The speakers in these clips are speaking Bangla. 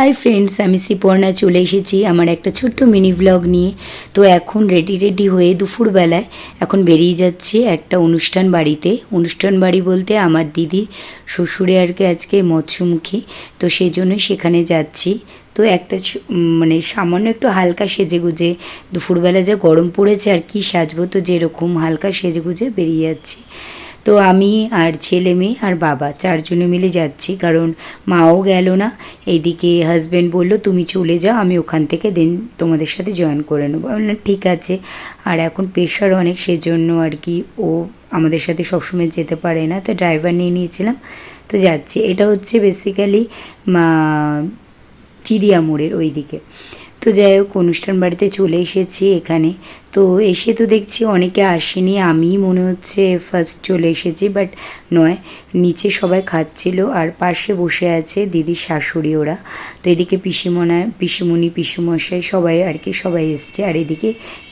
হাই ফ্রেন্ডস আমি সিপর্ণা চলে এসেছি আমার একটা ছোট্ট মিনি ব্লগ নিয়ে। তো এখন রেডি রেডি হয়ে দুপুরবেলায় এখন বেরিয়ে যাচ্ছি একটা অনুষ্ঠান বাড়িতে। অনুষ্ঠান বাড়ি বলতে আমার দিদির শ্বশুরে আর কি আজকে মৎস্যমুখী। তো সেই জন্য সেখানে যাচ্ছি। তো একটা মানে সামান্য একটু হালকা সেজে গুজে দুপুরবেলা যে গরম পড়েছে আর কি, সাজবো তো যেরকম হালকা সেজে গুজে বেরিয়ে যাচ্ছি। তো আমি আর ছেলে মেয়ে আর বাবা চারজনে মিলে যাচ্ছি কারণ মাও গেল না। এইদিকে হাজব্যান্ড বলল তুমি চলে যাও আমি ওখান থেকে দেন তোমাদের সাথে জয়েন করে নেব। বললাম, ঠিক আছে। আর এখন প্রেশার অনেক সেজন্য আর কি ও আমাদের সাথে সবসময় যেতে পারে না। তো ড্রাইভার নিয়ে নিয়েছিলাম তো যাচ্ছি। এটা হচ্ছে বেসিক্যালি চিড়িয়া মোড়ের ওই দিকে তো যাই হোক, অনুষ্ঠান বাড়িতে চলে এসেছি এখানে। তো এসে তো দেখছি অনেকে আসেনি আমি মনে হচ্ছে ফার্স্ট চলে এসেছি বাট নয়, নিচে সবাই খাচ্ছিল আর পাশে বসে আছে দিদির শাশুড়ি ওরা। তো এদিকে পিসিমনা, পিসিমণি, পিসিমশাই সবাই আর কি, সবাই এসছে। আর এদিকে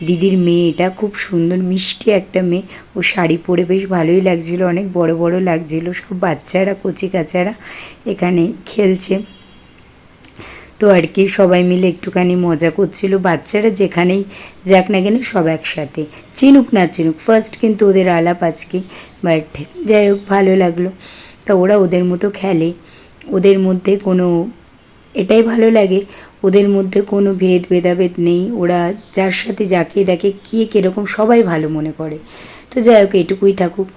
দিদির মেয়েটা খুব সুন্দর, মিষ্টি একটা মেয়ে। ও শাড়ি পরে বেশ ভালোই লাগছিল, অনেক বড় বড় লাগছিল, সব বাচ্চারা, কচি কাচারা এখানে খেলছে। তো আর কি, সবাই মিলে একটুখানি মজা করছিল বাচ্চারা যেখানেই যাক না কেন সব একসাথে। চিনুক না চিনুক ফার্স্ট কিন্তু ওদের আলাপ আজকে বাট যাই হোক, ভালো লাগল। তা ওরা ওদের মতো খেলে। ওদের মধ্যে কোনো, এটাই ভালো লাগে, ওদের মধ্যে কোনো ভেদ ভেদাভেদ নেই। ওরা যার সাথে যাকে দেখে কে কীরকম সবাই ভালো মনে করে। তো যাই হোক, এটুকুই থাকুক।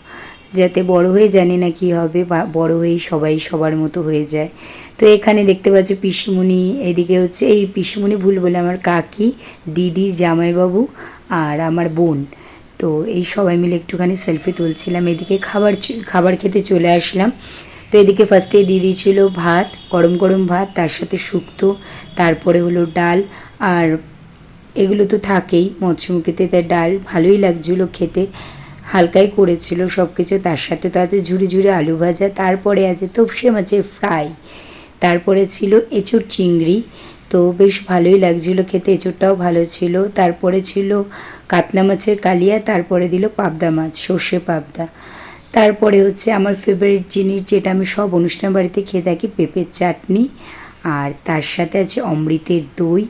যাতে বড় হয়ে জানি না কি হবে, বা বড় হয়েই সবাই সবার মতো হয়ে যায়। তো এখানে দেখতে পাচ্ছি পিসিমণি, এদিকে হচ্ছে এই পিসিমণি ভুল বলে আমার কাকি, দিদি, জামাইবাবু আর আমার বোন। তো এই সবাই মিলে একটুখানি সেলফি তুলছিলাম। এদিকে খাবার খাবার খেতে চলে আসলাম। তো এদিকে ফার্স্টে দিয়ে দিয়েছিল ভাত, গরম গরম ভাত, তার সাথে শুক্তো, তারপরে হলো ডাল আর এগুলো তো থাকেই মৎস্যমুখীতে তার ডাল ভালোই লাগছিল খেতে। হালকাই করেছিল সব কিছু তার সাথে তো আছে ঝুড়ি ঝুড়ি আলু ভাজা, তারপরে আছে তপসে মাছের ফ্রাই। তারপরে ছিল এঁচুড় চিংড়ি, তো বেশ ভালোই লাগছিল খেতে, এঁচুড়টাও ভালো ছিল। তারপরে ছিল কাতলা মাছের কালিয়া, তারপরে দিল পাবদা মাছ, সর্ষে পাবদা। তারপরে হচ্ছে আমার ফেভারিট জিনিস যেটা আমি সব অনুষ্ঠান বাড়িতে খেয়ে থাকি, পেঁপের চাটনি। আর তার সাথে আছে অমৃতের দই,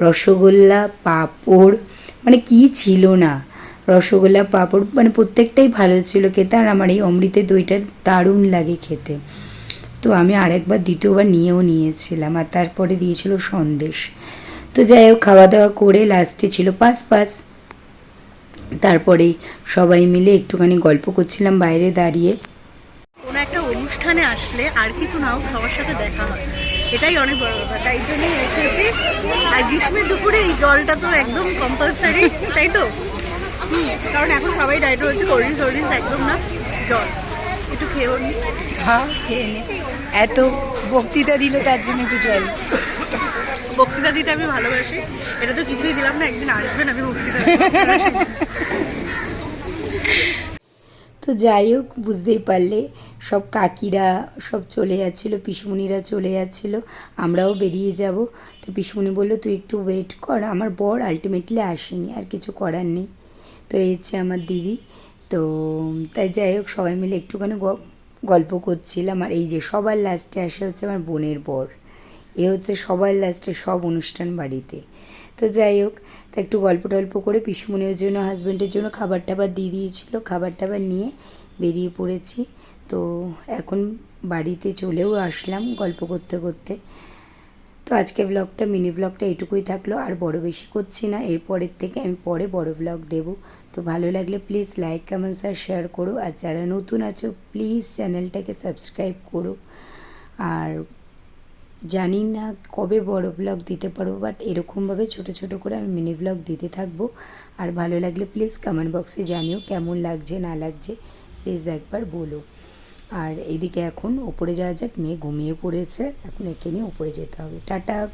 রসগোল্লা, পাঁপড় মানে কি ছিল না। রসগোল্লা, পাঁপড় মানে প্রত্যেকটাই ভালো ছিল খেতে। আর আমার এই অমৃতের দইটা দারুণ লাগে খেতে। তো আমি আরেকবার দ্বিতীয়বার নিয়েও নিয়েছিলাম, আর তারপরে দিয়েছিল সন্দেশ। তো যাই হোক খাওয়া দাওয়া করে লাস্টে ছিল পাস পাস তারপরে সবাই মিলে একটুখানি গল্প করছিলাম বাইরে দাঁড়িয়ে। কোনো একটা অনুষ্ঠানে আসলে আর কিছু না হোক সবার সাথে দেখা হয়। এটাই অনেক বড় ব্যাপার। তাই জন্যই এসেছি। আর গ্রীষ্মের দুপুরে এই জলটা তো একদম কম্পালসারি তাই তো? কারণ এখন সবাই ডায়েট রয়েছে কোল্ড ড্রিঙ্কস একদম না। জল। একটু খেয়েও নি। হ্যাঁ? খেয়ে নে। এত বক্তৃতা দিল তার জন্য একটু জল। বক্তৃতা দিতে আমি ভালোবাসি। এটা তো কিছুই দিলাম না একদিন আসবেন আমি বক্তৃতা তো যাই হোক বুঝতেই পারলে সব কাকিরা সব চলে যাচ্ছিল পিসমুনিরা চলে যাচ্ছিল আমরাও বেরিয়ে যাব। তো পিসমুনি বলল তুই একটু ওয়েট কর আমার বর আলটিমেটলি আসেনি আর কিছু করার নেই। তো এই হচ্ছে আমার দিদি। তো, তাই যাই হোক, সবাই মিলে একটুখানি গল্প করছিলাম। আর এই যে সবার লাস্টে আসে হচ্ছে আমার বোনের বর। এ হচ্ছে সবার লাস্টে সব অনুষ্ঠান বাড়িতে। তো যাই হোক, তা একটু গল্প টল্প করে পিসমুনির জন্য হাজব্যান্ডের জন্য খাবার টাবার দিয়ে দিয়েছিল। খাবার টাবার নিয়ে বেরিয়ে পড়েছি। তো এখন বাড়িতে চলেও আসলাম গল্প করতে করতে। তো আজকে ব্লগটা মিনি ব্লগটা এটুকুই থাকল, আর বড় বেশি করছি না এরপরের থেকে আমি পরে বড় ব্লগ দেব। তো ভালো লাগলে প্লিজ লাইক কমেন্টস আর শেয়ার করো, আর যারা নতুন আছো প্লিজ চ্যানেলটাকে সাবস্ক্রাইব করো। আর জানি না কবে বড় ব্লগ দিতে পারব বাট এরকমভাবে ছোট ছোট করে আমি মিনি ব্লগ দিতে থাকব। আর ভালো লাগলে প্লিজ কমেন্ট বক্সে জানিও কেমন লাগছে, না লাগছে প্লিজ একবার বলো। আর এইদিকে এখন ওপরে যাওয়া যাক, মেয়ে ঘুমিয়ে পড়েছে। এখন একে নিয়ে ওপরে যেতে হবে। টাটা।